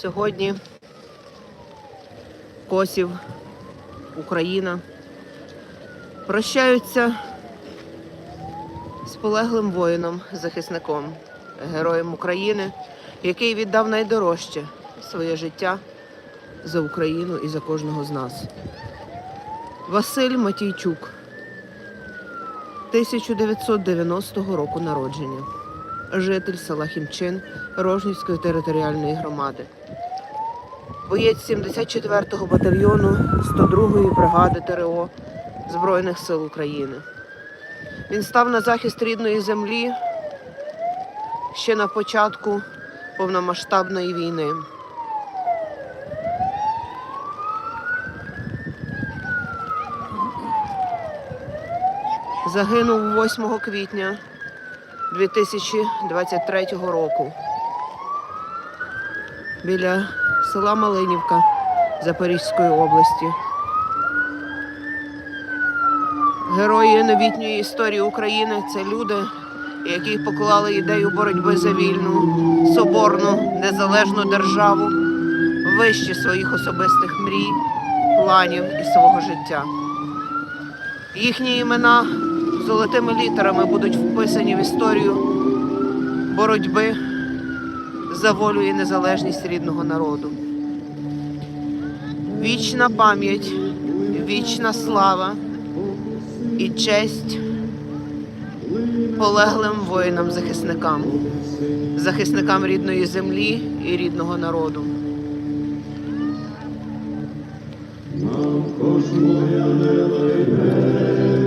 Сьогодні. Косів, Україна. Прощаються з полеглим воїном, захисником, героєм України, який віддав найдорожче своє життя за Україну і за кожного з нас. Василь Матійчук, 1990 року народження, житель села Хімчин Рожнівської територіальної громади. Боєць 74-го батальйону 102-ї бригади ТРО Збройних сил України. Він став на захист рідної землі ще на початку повномасштабної війни. Загинув 8 квітня 2023 року біля села Малинівка Запорізької області. Герої новітньої історії України це люди, які поклали ідею боротьби за вільну, соборну, незалежну державу вище своїх особистих мрій, планів і свого життя. Їхні імена золотими літерами будуть вписані в історію боротьби за волю і незалежність рідного народу. Вічна пам'ять, вічна слава і честь полеглим воїнам-захисникам, захисникам рідної землі і рідного народу. Залаєш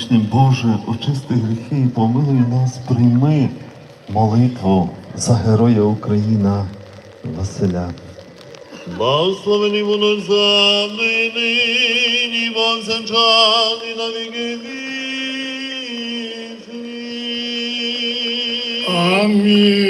грішним, Боже, очисти гріхи, і помилуй нас, прийми молитву за героя Україна Василя. Благословені воно за нині, повсякчас і на віки вічні. Амінь.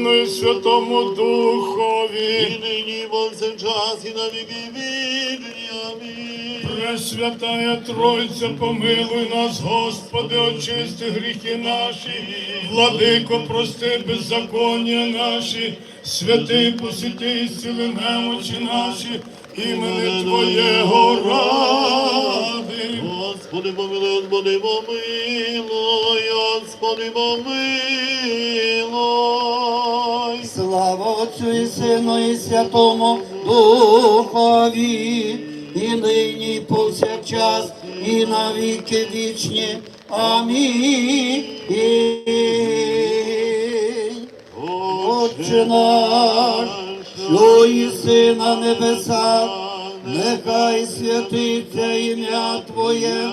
Сину і Святому Духові. І нині повсякчас і на віки вічні. Амінь. Пресвятая Тройця, помилуй нас, Господи, очисти гріхи наші, владико, прости беззаконня наші, святий посіти, зціли немочі наші, імени Твоєго ради. Господи, помилуй, Господи, помилуй, Господи, помилуй. Слава Отцю і Сину і Святому Духові, і нині, і повсякчас, і на віки вічні. Амінь. Отче наш, що єси на небесах, нехай святиться ім'я Твоє,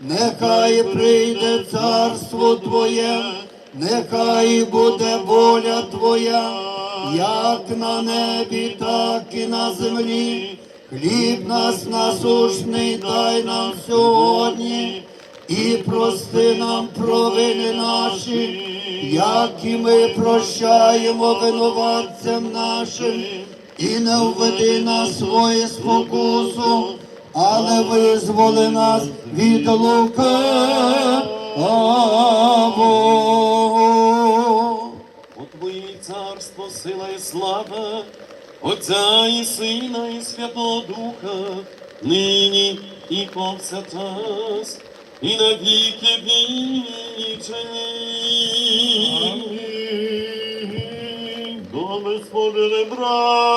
нехай прийде царство Твоє, нехай буде воля Твоя, як на небі, так і на землі. Хліб нас насушний дай нам сьогодні, і прости нам провини наші, як і ми прощаємо винуватцям нашим, і не введи нас в свою спокусу, але визволи нас від лукавого. У Твоє царство, сила і слава, Отця і Сина, і Святого Духа, нині і повсякчас, і на віки вічні. До Господи, праведників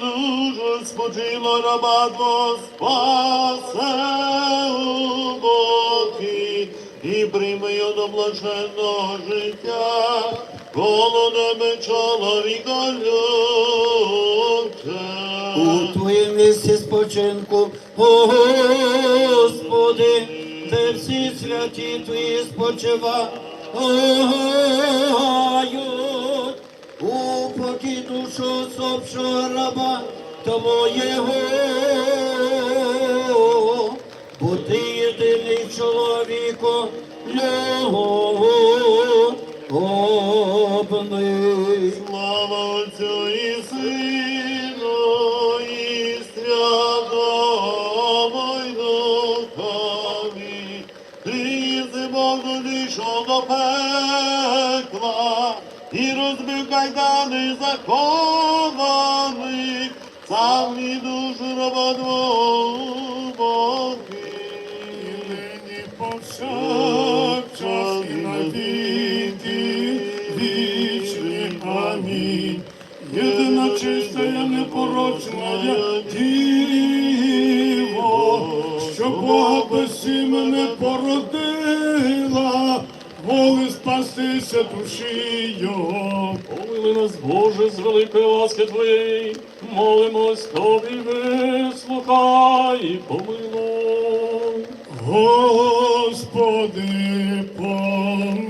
душу спочила раба Твого спасе у боки і прийми його до блаженного життя, тебе чоловіка любця. У твоєму місці спочинку, о Господи, де всі святі твої спочивають, у покій душу особшого раба Твоєго, бо ти єдиний чоловіко, любний. Слава Бог дійшов до пекла, і розбив кайдани закованих, сам і душу раба Богів. Нині повсякчас і на віки вічні. Амінь. Єдина чиста, непорочна діво, що Бога без мене породила, воли спастися душі його. Помили нас, Боже, з великої ласки Твоєї, молимось Тобі, вислухай і помилуй. Господи, помилуй,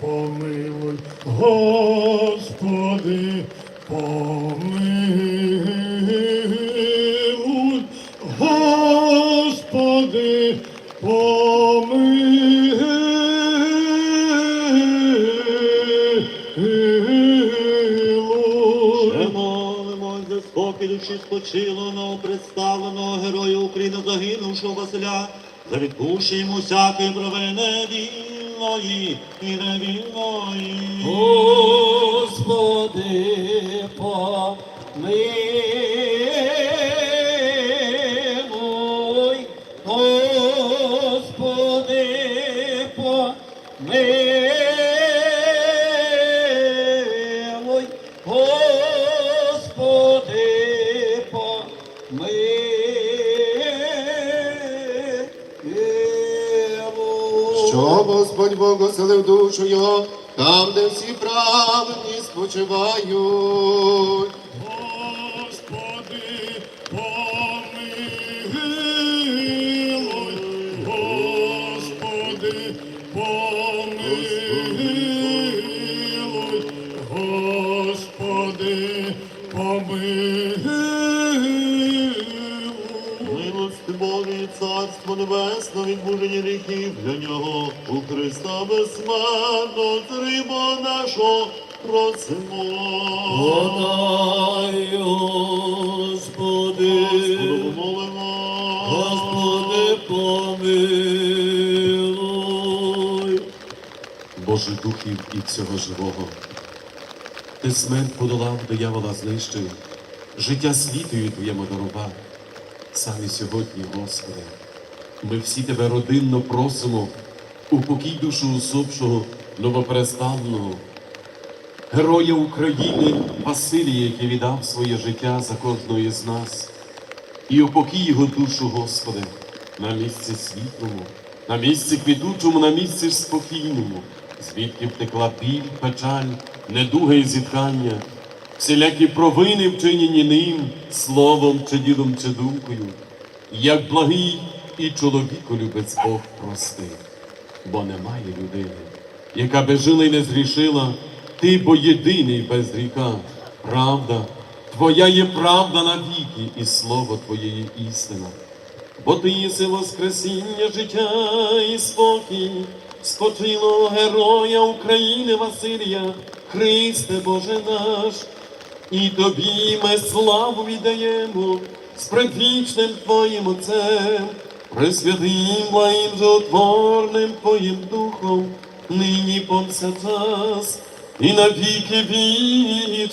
помилуй, Господи, помилуй, за відпущення всякої провини вільної і невільної. Що Господь Бог оселив душу його, там, де всі праведні спочивають. Гріхів для нього, у Христа безсмертно, Цариба нашого, просимо. Подай, Господи, Господу помолимо. Господи, помилуй. Боже духів і всього живого. Ти смерть подолав, диявола знищив, життя світою Твоєму дарував. Саме сьогодні, Господи, ми всі Тебе родинно просимо, упокій душу усопшого, новопреставного, героя України Василія, який віддав своє життя за кожного із нас. І упокій його душу, Господи, на місці світлому, на місці квітучому, на місці спокійному, звідки втекла біль, печаль, недуга і зітхання, всілякі провини вчинені ним, словом чи ділом чи думкою, як благий і чоловіколюбець Бог простив, бо немає людини, яка би жила й не зрішила, ти бо єдиний без гріха, правда, Твоя є правда навіки, і слово Твоє є істина. Бо ти єси воскресіння, життя і спокій, спочилого героя України Василія, Христе Боже наш, і тобі ми славу віддаємо з предвічним Твоїм Отцем, пресвятим Твоїм животворним Твоїм Духом, нині повсякчас і на віки вічні.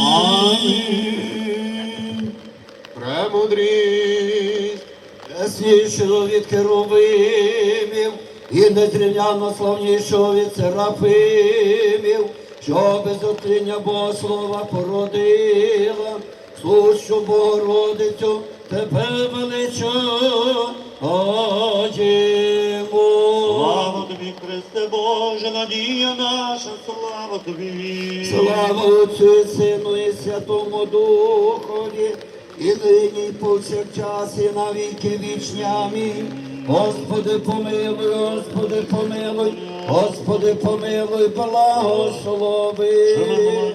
Амінь. Премудрість, Яснішого від керувимів і незрівняно славнішого від серафимів, що без отління Бога слова породила, сущу Богородицю, тебе величаємо. Слава тобі, Христе Боже, надія наша, слава тобі. Слава Отцю і Сину і Святому Духові, і нині, і повсякчас, і на віки вічні. Амінь. Господи, помилуй, Господи, помилуй, Господи, помилуй, благослови.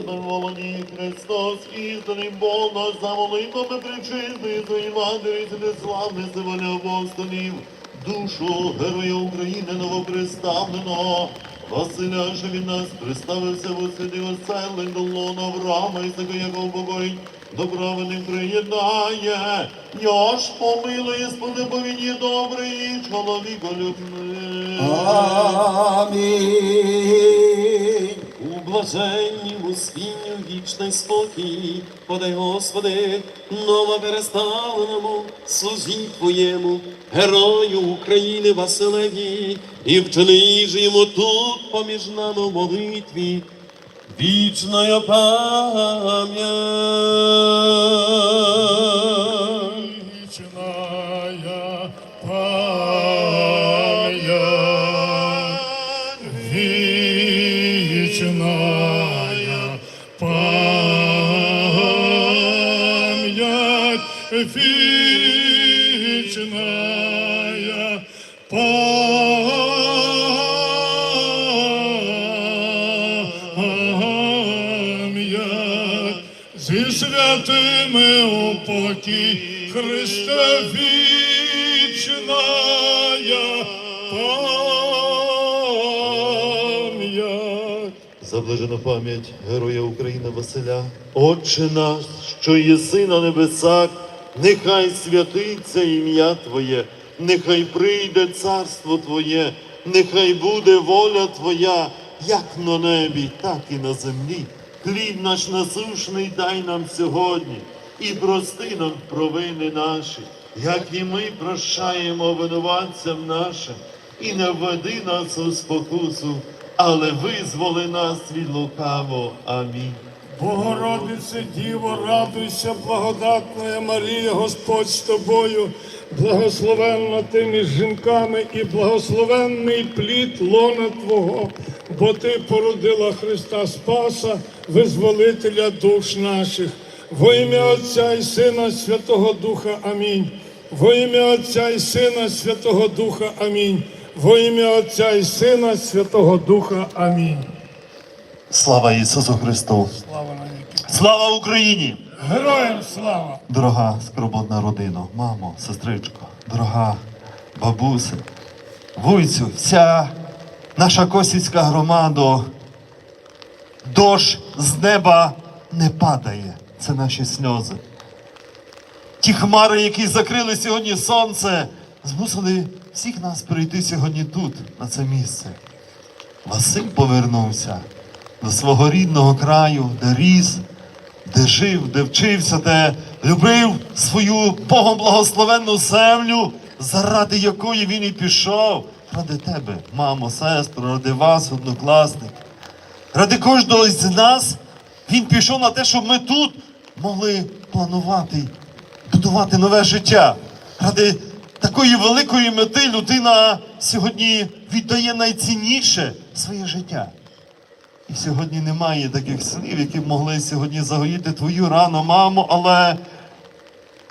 Володі Христос, істинний Бог нас за молитвами причистий, своїм матері, неславне сиволя апостолів, душу Героя України новоприставленого, Василя, що від нас приставився в святий оселень до лона Авраама, і такого, якого покоїть, добра не приєднає, Я ж помилуй, Господи, бо він добрий чоловіко любний. Амінь. У блаженнім успінню вічний спокій, подай, Господи, нова переставленому слузі Твоєму, герою України Василеві, і вчини ж йому тут поміж нами в молитві. Вічна пам'ять. Упокій Христа вічная пам'ять. За блажену пам'ять Героя України Василя, Отче наш, що єси на небесах, нехай святиться ім'я Твоє, нехай прийде царство Твоє, нехай буде воля Твоя, як на небі, так і на землі. Хліб наш насушний дай нам сьогодні, і прости нам провини наші, як і ми прощаємо винуватцям нашим, і не введи нас у спокусу, але визволи нас від лукаво. Амінь. Богородице, Діво, радуйся, благодатна Марія, Господь з тобою, благословенна ти між жінками і благословенний плід лона Твого, бо Ти породила Христа Спаса, визволителя душ наших. Во ім'я Отця і Сина Святого Духа. Амінь. Во ім'я Отця і Сина Святого Духа. Амінь. Во ім'я Отця і Сина Святого Духа. Амінь. Слава Ісусу Христу! Слава. Слава Україні! Героям слава! Дорога скорботна родина, мамо, сестричко, дорога бабуся, вуйцю, вся наша косівська громада, дощ з неба не падає. Це наші сльози. Ті хмари, які закрили сьогодні сонце, змусили всіх нас прийти сьогодні тут, на це місце. Василь повернувся до свого рідного краю, де ріс, де жив, де вчився, де любив свою Богом благословенну землю, заради якої він і пішов. Ради тебе, мамо, сестру, ради вас, однокласник. Ради кожного з нас він пішов на те, щоб ми тут могли планувати, будувати нове життя. Ради такої великої мети людина сьогодні віддає найцінніше своє життя. І сьогодні немає таких слів, які б могли сьогодні загоїти твою рану, мамо, але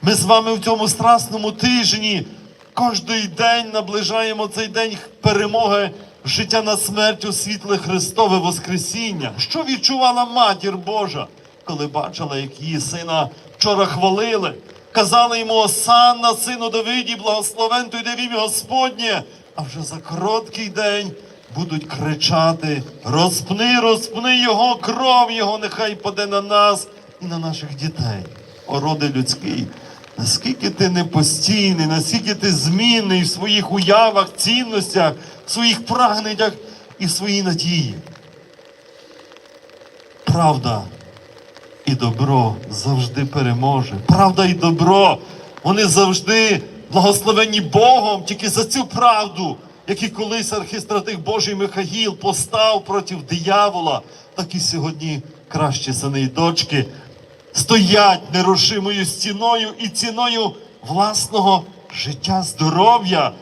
ми з вами в цьому страсному тижні кожний день наближаємо цей день перемоги життя над смертю світле Христове Воскресіння. Що відчувала матір Божа, коли бачила, як її сина вчора хвалили? Казали йому Осанна, сину Давиді, благословен той в Господнє. А вже за короткий день будуть кричати: розпни, розпни його, кров його, нехай паде на нас і на наших дітей. О, роди людський, наскільки ти непостійний, наскільки ти змінний в своїх уявах, цінностях, в своїх прагненнях і в своїй надії. Правда і добро завжди переможе. Правда і добро, вони завжди благословені Богом тільки за цю правду, як і колись архістратих Божий Михаїл постав проти диявола, так і сьогодні кращі сини і дочки стоять нерушимою стіною і ціною власного життя, здоров'я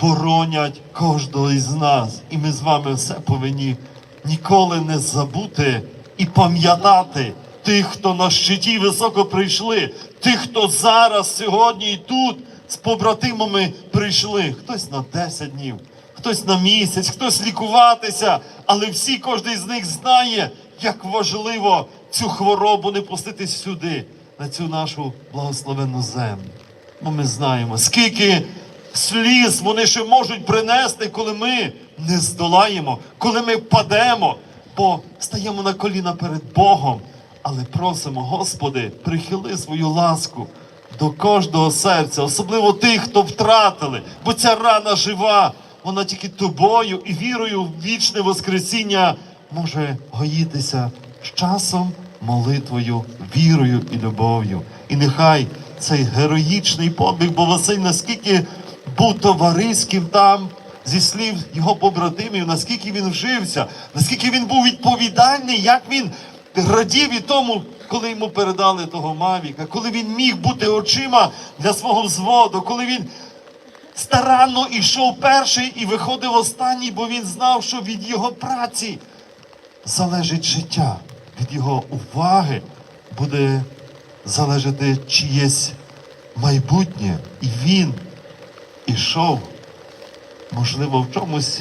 боронять кожного із нас. І ми з вами все повинні ніколи не забути і пам'ятати тих, хто на щиті високо прийшли, тих, хто зараз, сьогодні і тут з побратимами прийшли. Хтось на 10 днів, хтось на місяць, хтось лікуватися, але всі, кожен з них знає, як важливо цю хворобу не пустити сюди, на цю нашу благословенну землю. Бо ми знаємо, скільки сліз вони ще можуть принести, коли ми не здолаємо, коли ми падемо, бо стаємо на коліна перед Богом, але просимо, Господи, прихили свою ласку до кожного серця, особливо тих, хто втратили, бо ця рана жива, вона тільки тобою і вірою в вічне Воскресіння може гоїтися з часом, молитвою, вірою і любов'ю. І нехай цей героїчний подвиг, бо Василь наскільки був товариським там, зі слів його побратимів, наскільки він вжився, наскільки він був відповідальний, як він радів і тому, коли йому передали того Мавіка, коли він міг бути очима для свого взводу, коли він старанно йшов перший і виходив останній, бо він знав, що від його праці залежить життя, від його уваги буде залежати чиєсь майбутнє. І він ішов, можливо, в чомусь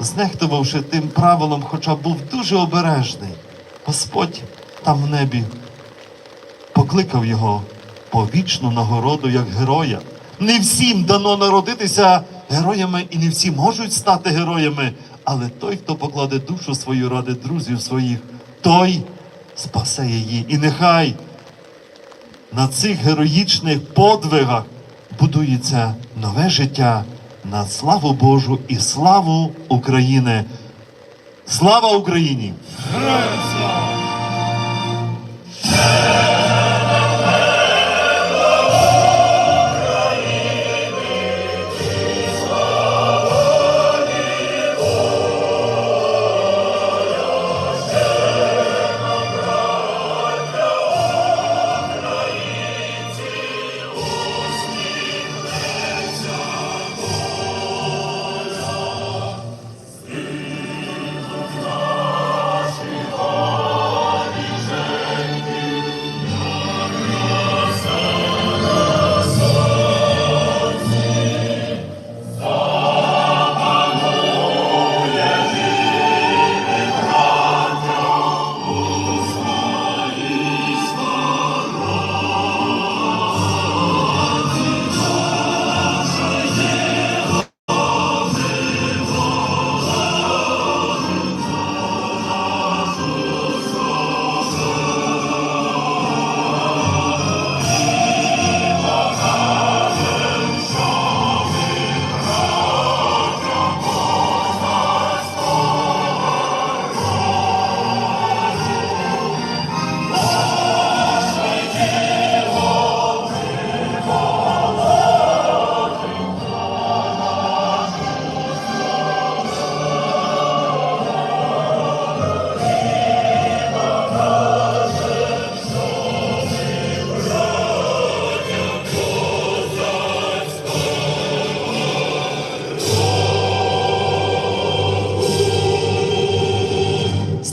знехтувавши тим правилом, хоча був дуже обережний. Господь там в небі покликав його по вічну нагороду як героя. Не всім дано народитися героями, і не всі можуть стати героями. Але той, хто покладе душу свою ради друзів своїх, той спасе її. І нехай на цих героїчних подвигах будується нове життя на славу Божу і славу України. Слава Україні! Героям слава!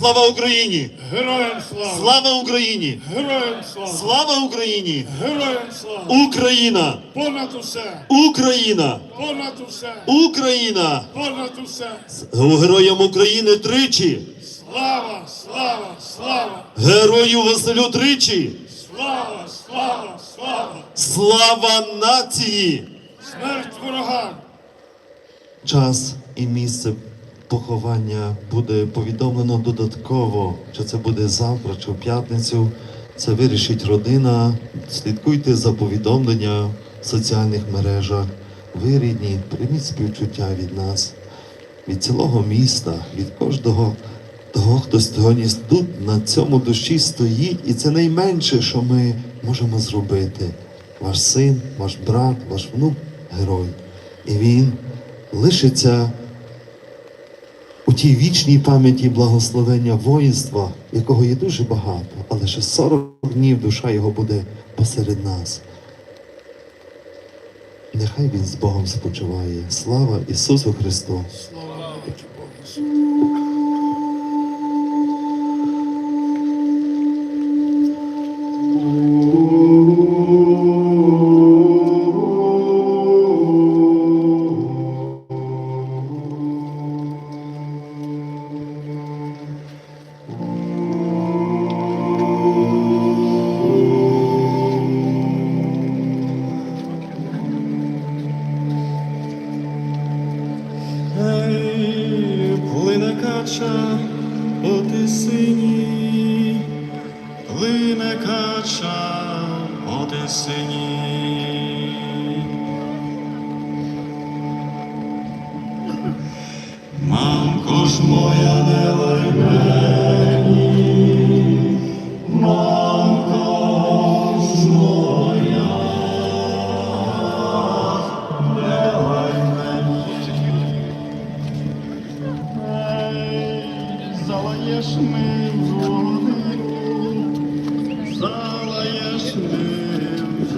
Слава Україні! Героям слава! Слава Україні! Героям слава! Слава Україні! Героям слава! Україна! Понад усе! Україна! Понад усе! Україна! Понад усе! Героям України тричі! Слава! Слава! Слава! Герою Василю тричі! Слава! Слава! Слава! Слава нації! Смерть ворогам! Час і місце поховання буде повідомлено додатково, чи це буде завтра, чи в п'ятницю. Це вирішить родина. Слідкуйте за повідомлення в соціальних мережах. Ви рідні, прийміть співчуття від нас, від цілого міста, від кожного того, хто сьогодні тут на цьому душі стоїть, і це найменше, що ми можемо зробити. Ваш син, ваш брат, ваш внук герой. І він лишиться у тій вічній пам'яті благословення воїнства, якого є дуже багато, але ще 40 днів душа його буде посеред нас. Нехай він з Богом спочиває. Слава Ісусу Христу! Слава Богу!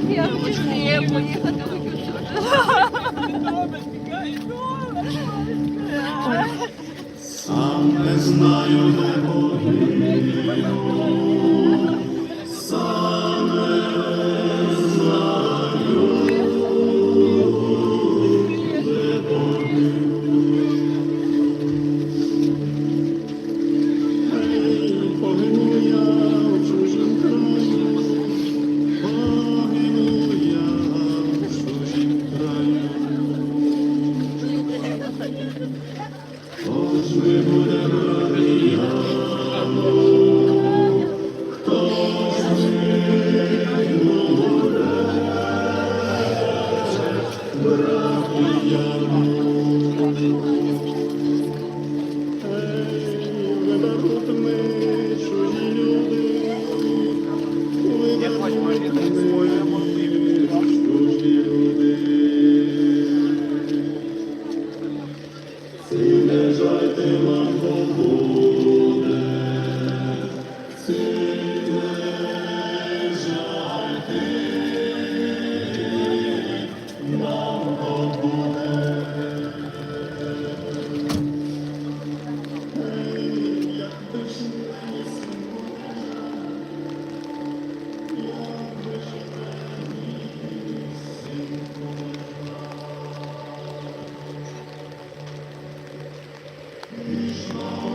Я хочу не поїхати. Сам не знаю, де погину, Слава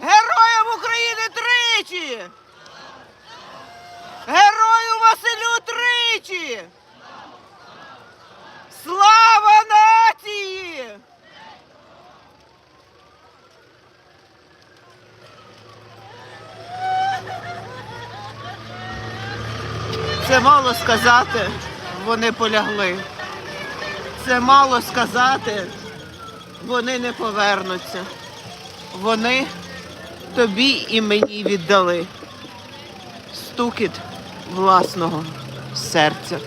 Героям України тричі! Герою Василю тричі! Слава нації! Це мало сказати, вони полягли. Це мало сказати, вони не повернуться. Вони тобі і мені віддали стукіт власного серця.